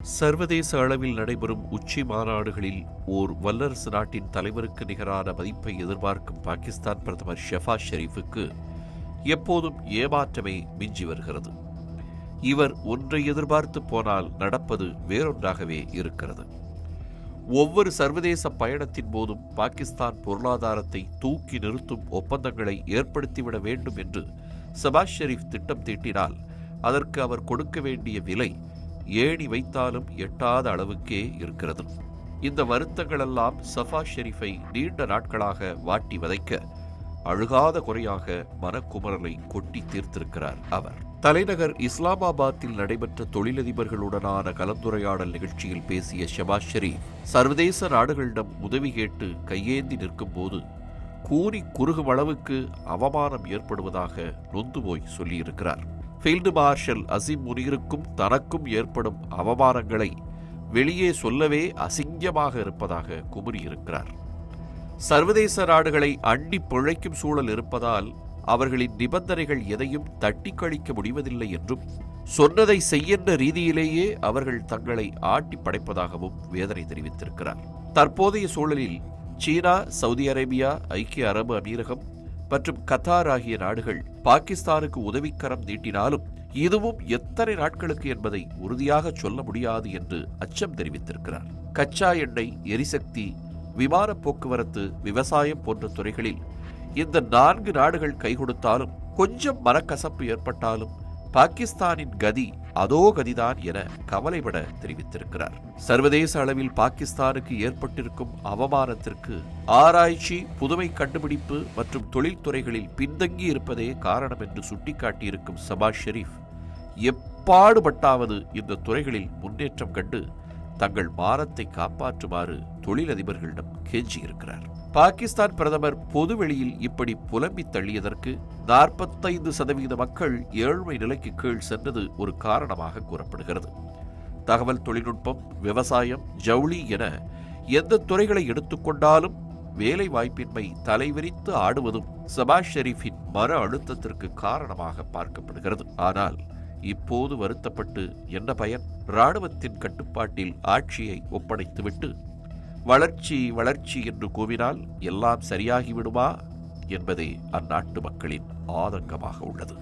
சர்வதேச அளவில் நடைபெறும் உச்சி மாநாடுகளில் ஓர் வல்லரசு நாட்டின் தலைவருக்கு நிகரான மதிப்பை எதிர்பார்க்கும் பாகிஸ்தான் பிரதமர் ஷெஃபாஸ் ஷெரீஃபுக்கு எப்போதும் ஏமாற்றமே மிஞ்சி வருகிறது. இவர் ஒன்றை எதிர்பார்த்து போனால் நடப்பது வேறொன்றாகவே இருக்கிறது. ஒவ்வொரு சர்வதேச பயணத்தின் போதும் பாகிஸ்தான் பொருளாதாரத்தை தூக்கி நிறுத்தும் ஒப்பந்தங்களை ஏற்படுத்திவிட வேண்டும் என்று சபாஷ் ஷெரீப் திட்டம் தீட்டினால் அதற்கு அவர் கொடுக்க வேண்டிய விலை ஏணி வைத்தாலும் எட்டாத அளவுக்கே இருக்கிறது. இந்த வருத்தங்களெல்லாம் சஃபா ஷெரீஃபை நீண்ட நாட்களாக வாட்டி வதைக்க அழுகாத குறையாக மனக்குமரலை கொட்டி தீர்த்திருக்கிறார் அவர். தலைநகர் இஸ்லாமாபாத்தில் நடைபெற்ற தொழிலதிபர்களுடனான கலந்துரையாடல் நிகழ்ச்சியில் பேசிய ஷபாஸ் ஷெரீப் சர்வதேச நாடுகளிடம் உதவி கேட்டு கையேந்தி நிற்கும்போது கூறி குறுகும் அளவுக்கு அவமானம் ஏற்படுவதாக நொந்து போய் சொல்லியிருக்கிறார். ஃபீல்டு மார்ஷல் அசிம் முனீருக்கும் தனக்கும் ஏற்படும் அவமானங்களை வெளியே சொல்லவே அசிங்கமாக இருப்பதாக குமுறியிருக்கிறார். சர்வதேச நாடுகளை அண்டி பிழைக்கும் சூழல் இருப்பதால் அவர்களின் நிபந்தனைகள் எதையும் தட்டி கழிக்க முடிவதில்லை என்றும் சொன்னதை செய்யென்ற ரீதியிலேயே அவர்கள் தங்களை ஆட்டி படைப்பதாகவும் வேதனை தெரிவித்திருக்கிறார். தற்போதைய சூழலில் சீனா சவுதி அரேபியா ஐக்கிய அரபு அமீரகம் மற்றும் கத்தார் ஆகிய நாடுகள் பாகிஸ்தானுக்கு உதவிக்கரம் நீட்டினாலும் இதுவும் எத்தனை நாட்களுக்கு என்பதை உறுதியாக சொல்ல முடியாது என்று அச்சம் தெரிவித்திருக்கிறார். கச்சா எண்ணெய் எரிசக்தி விமான போக்குவரத்து விவசாயம் போன்ற துறைகளில் இந்த நான்கு நாடுகள் கை கொடுத்தாலும் கொஞ்சம் மனக்கசப்பு ஏற்பட்டாலும் பாகிஸ்தானின் கதி அதோ கதிதான் என கவலைப்பட தெரிவித்திருக்கிறார். சர்வதேச அளவில் பாகிஸ்தானுக்கு ஏற்பட்டிருக்கும் அவமானத்திற்கு ஆராய்ச்சி புதுமை கண்டுபிடிப்பு மற்றும் தொழில்துறைகளில் பின்தங்கி இருப்பதே காரணம் என்று சுட்டிக்காட்டியிருக்கும் சபாஷ் ஷெரீப் எப்பாடுபட்டாவது இந்த துறைகளில் முன்னேற்றம் கண்டு தங்கள் பாரத்தை காப்பாற்றுமாறு தொழிலதிபர்களிடம் கெஞ்சியிருக்கிறார். பாகிஸ்தான் பிரதமர் பொதுவெளியில் இப்படி புலம்பி தள்ளியதற்கு நாற்பத்தைந்து சதவீத மக்கள் ஏழ்மை நிலைக்கு கீழ் சென்றது ஒரு காரணமாக கூறப்படுகிறது. தகவல் தொழில்நுட்பம் விவசாயம் ஜவுளி என எந்த துறைகளை எடுத்துக்கொண்டாலும் வேலை வாய்ப்பின்மை தலைவிரித்து ஆடுவதும் சபாஷ் ஷெரீஃபின் மன அழுத்தத்திற்கு காரணமாக பார்க்கப்படுகிறது. ஆனால் இப்போது வருத்தப்பட்டு என்ன பயன் இராணுவத்தின் கட்டுப்பாட்டில் ஆட்சியை ஒப்படைத்துவிட்டு வளர்ச்சி வளர்ச்சி என்று கூவினால் எல்லாம் சரியாகிவிடுமா என்பதே அந்நாட்டு மக்களின் ஆதங்கமாக உள்ளது.